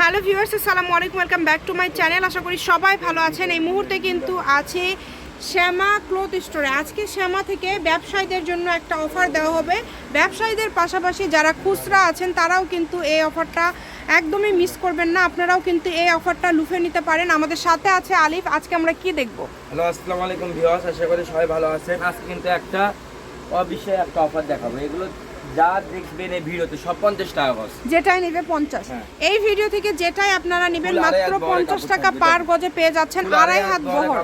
Hello viewers, আসসালামু আলাইকুম, welcome back to my channel. আশা করি সবাই ভালো আছেন। এই মুহূর্তে কিন্তু আছে শ্যামা ক্লথ স্টোরে। আজকে শ্যামা থেকে ব্যবসায়ীদের জন্য একটা অফার দেওয়া হবে। ব্যবসায়ীদের পাশাপাশি যারা খুচরা আছেন, তারাও কিন্তু এই অফারটা একদমই মিস করবেন না। আপনারাও কিন্তু এই অফারটা লুফে নিতে পারেন। আমাদের সাথে আছে আলিফ। আজকে আমরা কি দেখব? হ্যালো, আসসালামু আলাইকুম ভিউয়ার্স। আশা করি সবাই ভালো আছেন। আজকে কিন্তু একটা অবিশ্বাস একটা অফার দেখাবো। এগুলো যা দেখবেন এই ভিডিওতে সব পঞ্চাশ টাকা গজ যেটাই নেবে পঞ্চাশ। হ্যাঁ। এই ভিডিও থেকে যেটাই আপনারা নেবেন মাত্র হাত বহরের পঞ্চাশ কাপড় টাকা পার গজে পেয়ে যাচ্ছেন আড়াই হাত বহর।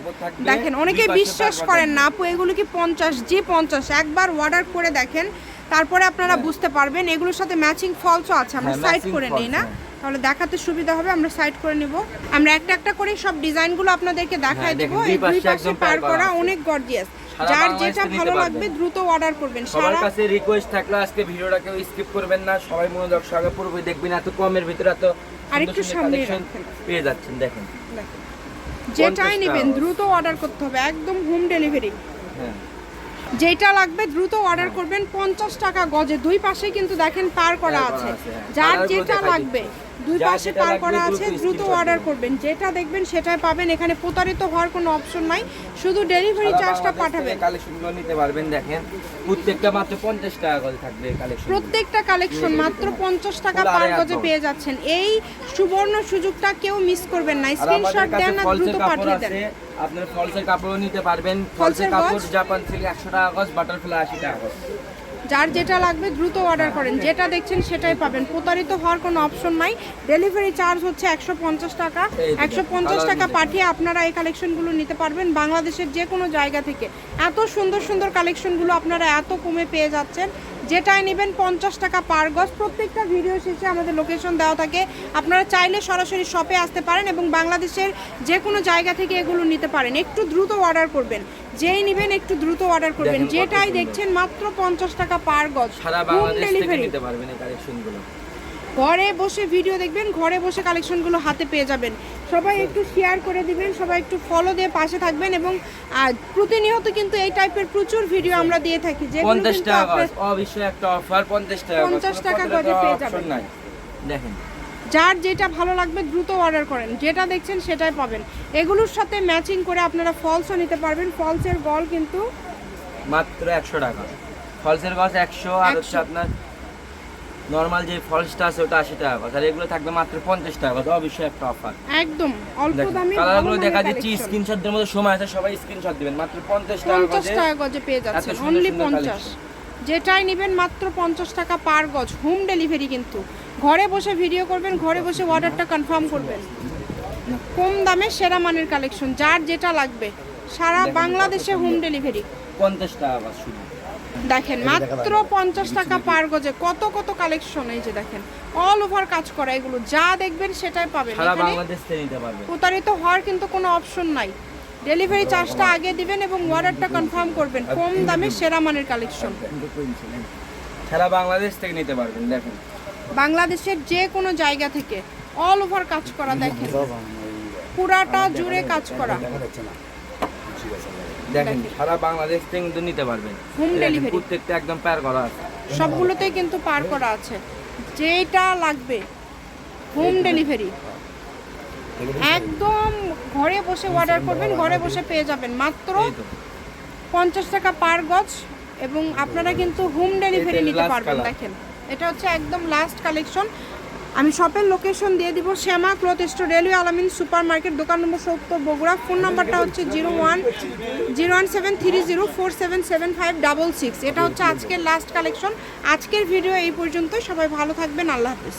দেখেন অনেকে বিশ্বাস করেন না আপু এগুলো কি পঞ্চাশ? জি পঞ্চাশ। একবার অর্ডার করে দেখেন তারপরে আপনারা হ্যাঁ। বুঝতে পারবেন এগুলোর সাথে ম্যাচিং ফলসও আছে আমরা হ্যাঁ, সাইড করে নেই না? হ্যাঁ। তাহলে দেখাতে সুবিধা হবে আমরা সাইড করে নিব। আমরা একটা একটা করে সব ডিজাইনগুলো আপনাদেরকে দেখাই হ্যাঁ, দেবো। দেখেন, এই দুই পাশে পার পার করা অনেক গর্জিয়াস যার যেটা ভালো লাগবে দ্রুত অর্ডার করবেন। সবার কাছে রিকোয়েস্ট থাকলে আজকে ভিডিওটা কেউ স্কিপ করবেন না। সবাই মনোযোগ সহকারে পুরোপুরি দেখবেন এত কমের ভিতরে এত আর একটু সুন্দর সুন্দর সামনে। পেয়ে যাচ্ছেন দেখেন। যেটাই নেবেন দ্রুত অর্ডার করতে হবে। একদম হোম ডেলিভারি হ্যাঁ। যেটা লাগবে দ্রুত অর্ডার করবেন। পঞ্চাশ টাকা গজে। দুই পাশে কিন্তু দেখেন পার করা আছে। আছে, হ্যাঁ। যার যেটা লাগবে। দুই পাশে পার করা আছে দ্রুত অর্ডার করবেন। যেটা দেখবেন সেটাই পাবেন। এখানে প্রতারিত হওয়ার কোনো অপশন নাই। শুধু ডেলিভারি চার্জটা পাঠাবেন। কালেকশনগুলো নিতে পারবেন দেখেন। প্রত্যেকটা মাত্র পঞ্চাশ টাকা করে থাকবে কালেকশন প্রত্যেকটা কালেকশন মাত্র পঞ্চাশ টাকা পুরো গজে পেয়ে যাচ্ছেন। এই সুবর্ণ সুযোগটা কেউ মিস করবেন না। স্ক্রিনশট দেন আর দ্রুত ফলসের পাঠিয়ে দেন। আপনার ফলসের কাপড়ও নিতে পারবেন। ফলসের কাপড় জাপান সিল্ক একশো টাকা গজ বাটারফ্লাই আশি টাকা গজ। যার যেটা লাগবে দ্রুত অর্ডার করেন। যেটা দেখছেন সেটাই পাবেন। প্রতারিত হওয়ার কোনো অপশন নাই। ডেলিভারি চার্জ হচ্ছে একশো পঞ্চাশ টাকা। একশো পঞ্চাশ টাকা পাঠিয়ে আপনারা এই কালেকশনগুলো নিতে পারবেন বাংলাদেশের যে কোনো জায়গা থেকে। এত সুন্দর সুন্দর কালেকশনগুলো আপনারা এত কমে পেয়ে যাচ্ছেন। যেটাই নেবেন পঞ্চাশ টাকা পার গজ। প্রত্যেকটা ভিডিও শেষে আমাদের লোকেশন দেওয়া থাকে। আপনারা চাইলে সরাসরি শপে আসতে পারেন এবং বাংলাদেশের যে কোনো জায়গা থেকে এগুলো নিতে পারেন। একটু দ্রুত অর্ডার করবেন। যেই নেবেন একটু দ্রুত অর্ডার করবেন। যেটাই দেখছেন মাত্র পঞ্চাশ টাকা পার গজ। সারা বাংলাদেশ থেকে ডেলিভারি নিতে পারবেন এই কালেকশনগুলো ঘরে বসে ভিডিও দেখবেন ঘরে বসে কালেকশনগুলো হাতে পেয়ে যাবেন। সবাই একটু শেয়ার করে দিবেন সবাই একটু ফলো দিয়ে পাশে থাকবেন এবং প্রতিনিয়ত কিন্তু এই টাইপের প্রচুর ভিডিও আমরা দিয়ে থাকি যে পঞ্চাশ টাকা অবশ্যই একটা অফার পঞ্চাশ টাকা গজ 50 টাকা গজে পেয়ে যাবেন। দেখেন। যার যেটা ভালো লাগবে দ্রুত অর্ডার করেন যেটা দেখছেন সেটাই পাবেন। এগুলোর সাথে ম্যাচিং করে আপনারা ফলসও নিতে পারবেন ফলসের গল কিন্তু মাত্র একশো টাকা। ফলসের গজ একশো আর হচ্ছে আপনার নর্মাল যে ফলসটা আছে ওটা আশি টাকা গজ আর এগুলো থাকবে মাত্র পঞ্চাশ টাকা গজ অবশ্যই একটা অফার একদম অল্প দামে কালারগুলো দেখা দিচ্ছি collection। স্ক্রিনশট দেওয়ার মধ্যে সময় আছে সবাই স্ক্রিনশট দিবেন। মাত্র পঞ্চাশ টাকা পঞ্চাশ টাকা গজে পেয়ে যাচ্ছেন সুন্দর অনলি পঞ্চাশ। যেটাই নেবেন মাত্র পঞ্চাশ টাকা পার গজ হোম ডেলিভারি কিন্তু। ঘরে বসে ভিডিও করবেন ঘরে বসে অর্ডারটা কনফার্ম করবেন। কম দামে সেরা মানের কালেকশন যার যেটা লাগবে সারা বাংলাদেশে হোম ডেলিভারি পঞ্চাশ টাকা শুধু। দেখেন মাত্র পঞ্চাশ টাকা পার গজে কত কত কালেকশন এই যে দেখেন অল ওভার কাজ করা এগুলো যা দেখবেন সেটাই পাবেন। সারা এখানে বাংলাদেশ থেকে নিতে পারবেন প্রতারিত হওয়ার কিন্তু কোনো অপশন নাই। ডেলিভারি চার্জটা আগে দিবেন এবং অর্ডারটা কনফার্ম করবেন কম দামে সেরা মানের কালেকশন সারা বাংলাদেশ থেকে নিতে পারবেন দেখেন। বাংলাদেশের যে কোনো জায়গা থেকে অল ওভার কাজ করা দেখেন। পুরাটা জুড়ে কাজ করা। দেখেন সারা বাংলাদেশ থেকে কিন্তু নিতে পারবেন। দেখেন, delivery। প্রত্যেকটা একদম প্যার করা আছে। সবগুলোতেই কিন্তু পার করা আছে। যেটা লাগবে হোম ডেলিভারি একদম ঘরে বসে অর্ডার করবেন ঘরে বসে পেয়ে যাবেন। মাত্র পঞ্চাশ টাকা পার গজ এবং আপনারা কিন্তু হোম ডেলিভারি নিতে পারবেন দেখেন। এটা হচ্ছে একদম লাস্ট কালেকশন আমি শপের লোকেশন দিয়ে দিব Shyama cloth store, railway Alamin super market দোকান নম্বর সত্তর, বগুড়া। ফোন নাম্বারটা হচ্ছে zero one zero one seven three zero four seven seven five double six. এটা হচ্ছে আজকের লাস্ট কালেকশন আজকের ভিডিও এই পর্যন্তই। সবাই ভালো থাকবেন। আল্লাহ হাফিজ।